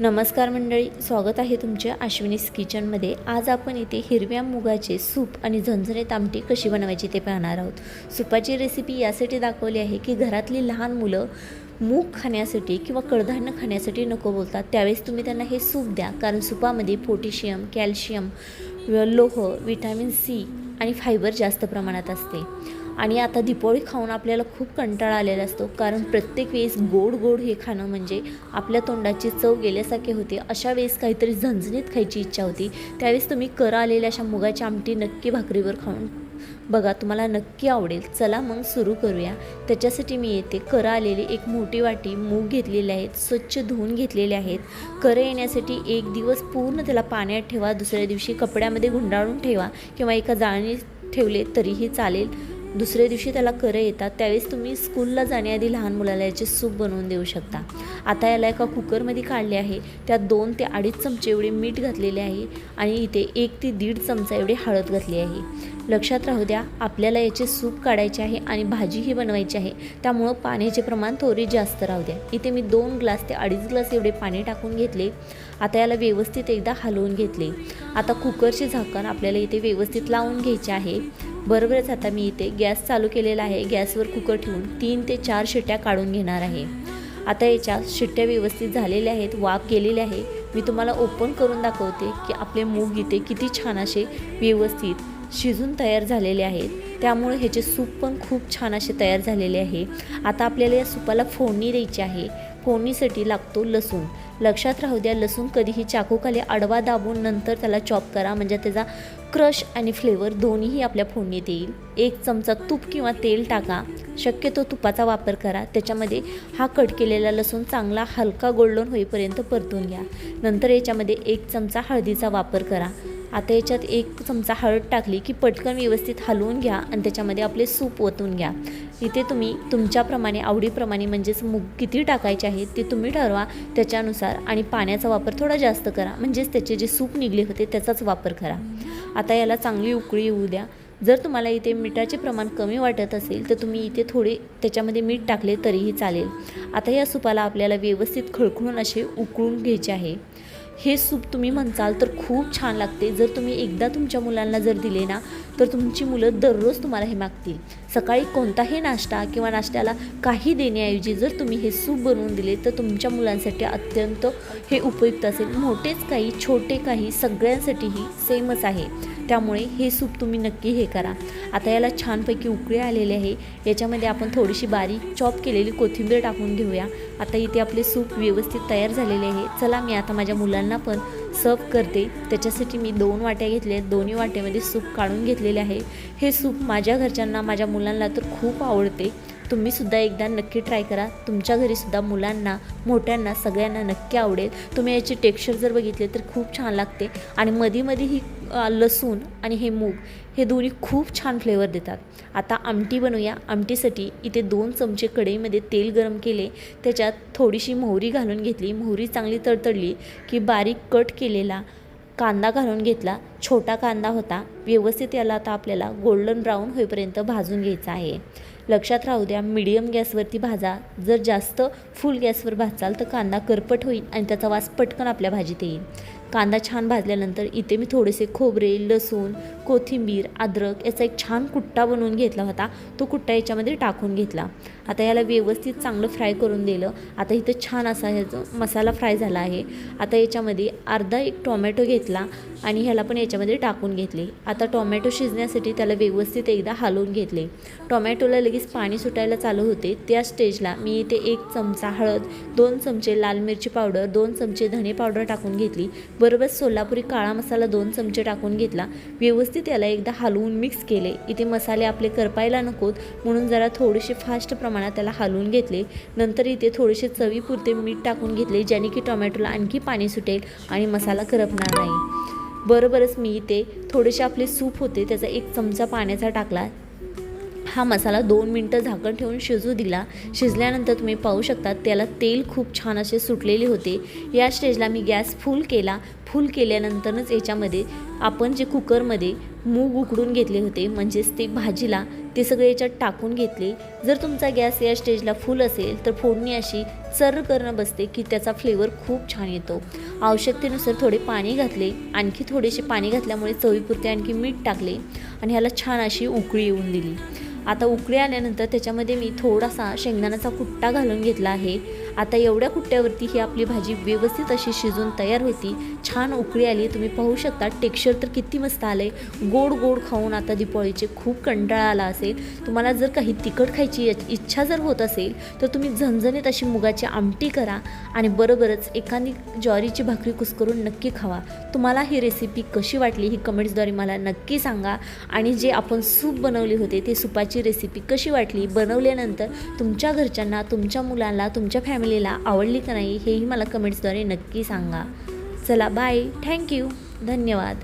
नमस्कार मंडळी स्वागत आहे तुमच्या अश्विनीस किचनमध्ये. आज आपण इथे हिरव्या मुगाचे सूप आणि झणझणीत आमटी कशी बनवायची ते पाहणार आहोत. सूपाची रेसिपी यासाठी दाखवली आहे की घरातली लहान मुलं मूग खाण्यासाठी किंवा कडधान्य खाण्यासाठी नको बोलतात. त्यावेळेस तुम्ही त्यांना हे सूप द्या कारण सुपामध्ये पोटॅशियम कॅल्शियम लोह विटॅमिन सी आणि फायबर जास्त प्रमाणात असते. आणि आता दिपोळी खाऊन आपल्याला खूप कंटाळा आलेला असतो. कारण प्रत्येक वेळेस गोड गोड हे खाणं म्हणजे आपल्या तोंडाची चव गेल्यासारखे होते. अशा वेळेस काहीतरी झणझणीत खायची इच्छा होती. त्यावेळेस तुम्ही करा आलेल्या अशा मुगाची आमटी नक्की भाकरीवर खाऊन बघा. तुम्हाला नक्की आवडेल. चला मग सुरू करूया. त्याच्यासाठी मी येते. करा आलेली एक मोठी वाटी मूग घेतलेले आहेत स्वच्छ धुवून घेतलेले आहेत. करं येण्यासाठी एक दिवस पूर्ण त्याला पाण्यात ठेवा. दुसऱ्या दिवशी कपड्यामध्ये गुंडाळून ठेवा किंवा एका जाळणीत ठेवले तरीही चालेल. दुसऱ्या दिवशी त्याला करं येतात त्यावेळेस तुम्ही स्कूलला जाण्याआधी लहान मुलाला याचे सूप बनवून देऊ शकता. आता याला एका कुकरमध्ये काढले आहे. त्यात दोन ते अडीच चमचे एवढे मीठ घातलेले आहे आणि इथे एक ते दीड चमचा एवढी हळद घातली आहे. लक्षात राहू द्या आपल्याला याचे सूप काढायचे आहे आणि भाजीही बनवायची आहे. त्यामुळं पाण्याचे प्रमाण थोडी जास्त राहू द्या. इथे मी दोन ग्लास ते अडीच ग्लास एवढे पाणी टाकून घेतले. आता याला व्यवस्थित एकदा हलवून घेतले. आता कुकरचे झाकण आपल्याला इथे व्यवस्थित लावून घ्यायचे आहे. बरोबरच आता मी इथे गॅस चालू केलेला आहे. गॅसवर कुकर ठेवून तीन ते चार शिट्ट्या काढून घेणार आहे. आता याच्या शिट्ट्या व्यवस्थित झालेल्या आहेत वाफ गेलेले आहे. मी तुम्हाला ओपन करून दाखवते की आपले मूग इथे किती छान असे व्यवस्थित शिजून तयार झालेले आहेत. त्यामुळे ह्याचे सूप पण खूप छान असे तयार झालेले आहे. आता आपल्याला या सूपाला फोडणी द्यायची आहे. फोडणीसाठी लागतो लसूण? लक्षात राहू द्या लसूण कधीही चाकूखाली आडवा दाबून नंतर त्याला चॉप करा. म्हणजे त्याचा क्रश आणि फ्लेवर दोन्हीही आपल्या फोडणीत येईल. एक चमचा तूप किंवा तेल टाका. शक्यतो तुपाचा वापर करा. त्याच्यामध्ये हा कट केलेला लसूण चांगला हलका गोल्डन होईपर्यंत परतून घ्या. नंतर याच्यामध्ये एक चमचा हळदीचा वापर करा. आता याच्यात एक चमचा हळद टाकली की पटकन व्यवस्थित हलवून घ्या आणि त्याच्यामध्ये आपले सूप ओतून घ्या. इथे तुम्ही तुमच्याप्रमाणे आवडीप्रमाणे म्हणजेच मूग किती टाकायचे आहेत ते तुम्ही ठरवा त्याच्यानुसार आणि पाण्याचा वापर थोडा जास्त करा. म्हणजेच त्याचे जे सूप निघले होते त्याचाच वापर करा. आता याला चांगली उकळी येऊ द्या. जर तुम्हाला इथे मिठाचे प्रमाण कमी वाटत असेल तर तुम्ही इथे थोडे त्याच्यामध्ये मीठ टाकले तरीही चालेल. आता या सुपाला आपल्याला व्यवस्थित खळखळून असे उकळून घ्यायचे आहे. हे सूप तुम्ही म्हणसाल तर खूप छान लागते. जर तुम्ही एकदा तुमच्या मुलांना जर दिले ना तर तुमची मुलं दररोज तुम्हाला हे मागतील. सकाळी कोणताही नाश्ता किंवा नाश्त्याला काही देण्याऐवजी जर तुम्ही हे सूप बनवून दिले तर तुमच्या मुलांसाठी अत्यंत हे उपयुक्त असेल. मोठेच काही छोटे काही सगळ्यांसाठीही सेमच आहे. त्यामुळे हे सूप तुम्ही नक्की हे करा. आता याला छानपैकी उकळे आलेले आहे. याच्यामध्ये आपण थोडीशी बारीक चॉप केलेली कोथिंबीर टाकून घेऊया. आता इथे आपले सूप व्यवस्थित तयार झालेले आहे. चला मी आता माझ्या मुलांना पण सर्व करते. त्याच्यासाठी मी दोन वाट्या घेतल्या आहेत. दोन्ही वाट्यामध्ये सूप काढून घेतलेले आहे. हे सूप माझ्या घरच्यांना माझ्या मुलांना तर खूप आवडते. तुम्हीसुद्धा एकदा नक्की ट्राय करा. तुमच्या घरीसुद्धा मुलांना मोठ्यांना सगळ्यांना नक्की आवडेल. तुम्ही याचे टेक्स्चर जर बघितले तर खूप छान लागते. आणि मध्ये मध्ये ही लसूण आणि हे मूग हे दोन्ही खूप छान फ्लेवर देतात. आता आमटी बनवूया. आमटीसाठी इथे दोन चमचे कढईमध्ये तेल गरम केले. त्याच्यात थोडीशी मोहरी घालून घेतली. मोहरी चांगली तडतडली की बारीक कट केलेला कांदा घालून घेतला. छोटा कांदा होता. व्यवस्थित याला आता आपल्याला गोल्डन ब्राऊन होईपर्यंत भाजून घ्यायचा आहे. लक्षात राहू द्या मिडियम गॅसवरती भाजा. जर जास्त फुल गॅसवर भाजाल तर कांदा करपट होईल आणि त्याचा वास पटकन आपल्या भाजीत येईल. कांदा छान भाजल्यानंतर इथे मी थोडेसे खोबरे लसूण कोथिंबीर अद्रक याचा एक छान कुट्टा बनवून घेतला होता. तो कुट्टा याच्यामध्ये टाकून घेतला. आता याला व्यवस्थित चांगलं फ्राय करून दिलं. आता इथं छान असा ह्याचा मसाला फ्राय झाला आहे. आता याच्यामध्ये अर्धा एक टोमॅटो घेतला आणि ह्याला पण याच्यामध्ये टाकून घेतले. आता टोमॅटो शिजण्यासाठी त्याला व्यवस्थित एकदा हलवून घेतले. टोमॅटोला लगेच पाणी सुटायला चालू होते. त्या स्टेजला मी इथे एक चमचा हळद दोन चमचे लाल मिरची पावडर दोन चमचे धने पावडर टाकून घेतली. बरोबर सोलापुरी काळा मसाला दोन चमचे टाकून घेतला. व्यवस्थित याला एकदा हलवून मिक्स केले. इथे मसाले आपले करपायला नकोत म्हणून जरा थोडेसे फास्ट प्रमाणात त्याला हलवून घेतले. नंतर इथे थोडेसे चवीपुरते मीठ टाकून घेतले ज्याने की टोमॅटोला आणखी पाणी सुटेल आणि मसाला करपणार नाही. बरोबरच मी इथे थोडेसे आपले सूप होते त्याचा एक चमचा पाण्याचा टाकला. हा मसाला दोन मिनटं झाकण ठेवून शिजू दिला. शिजल्यानंतर तुम्ही पाहू शकता त्याला तेल खूप छान असे सुटलेले होते. या स्टेजला मी गॅस फुल केला. फुल केल्यानंतरच याच्यामध्ये आपण जे कुकरमध्ये मूग उकडून घेतले होते म्हणजेच ते भाजीला ते सगळे याच्यात टाकून घेतले. जर तुमचा गॅस या स्टेजला फुल असेल तर फोडणी अशी चर्र करणं बसते की त्याचा फ्लेवर खूप छान येतो. आवश्यकतेनुसार थोडे पाणी घातले. आणखी थोडेसे पाणी घातल्यामुळे चवीपुरते आणखी मीठ टाकले आणि ह्याला छान अशी उकळी येऊन दिली. आता उकळी आल्यानंतर त्याच्यामध्ये मी थोडासा शेंगदाण्याचा कुट्टा घालून घेतला आहे. आता एवढ्या कुट्ट्यावरती ही आपली भाजी व्यवस्थित अशी शिजून तयार होती. छान उकळी आली. तुम्ही पाहू शकता टेक्स्चर तर किती मस्त आलं आहे गोड गोड खाऊन आता दिपाळीचे खूप कंटाळा आला असेल. तुम्हाला जर काही तिखट खायची इच्छा जर होत असेल तर तुम्ही झणझणीत अशी मुगाची आमटी करा आणि बरोबरच एखादी ज्वारीची भाकरी कुस्करून नक्की खावा. तुम्हाला ही रेसिपी कशी वाटली ही कमेंट्सद्वारे मला नक्की सांगा. आणि जे आपण सूप बनवले होते ते सुपाची रेसिपी कशी वाटली? बनवल्यानंतर तुमच्या घरच्यांना तुमच्या मुलांना तुमच्या फॅमिलीला आवडली का नाही हेही मला कमेंट्सद्वारे नक्की सांगा. चला बाय थँक्यू धन्यवाद.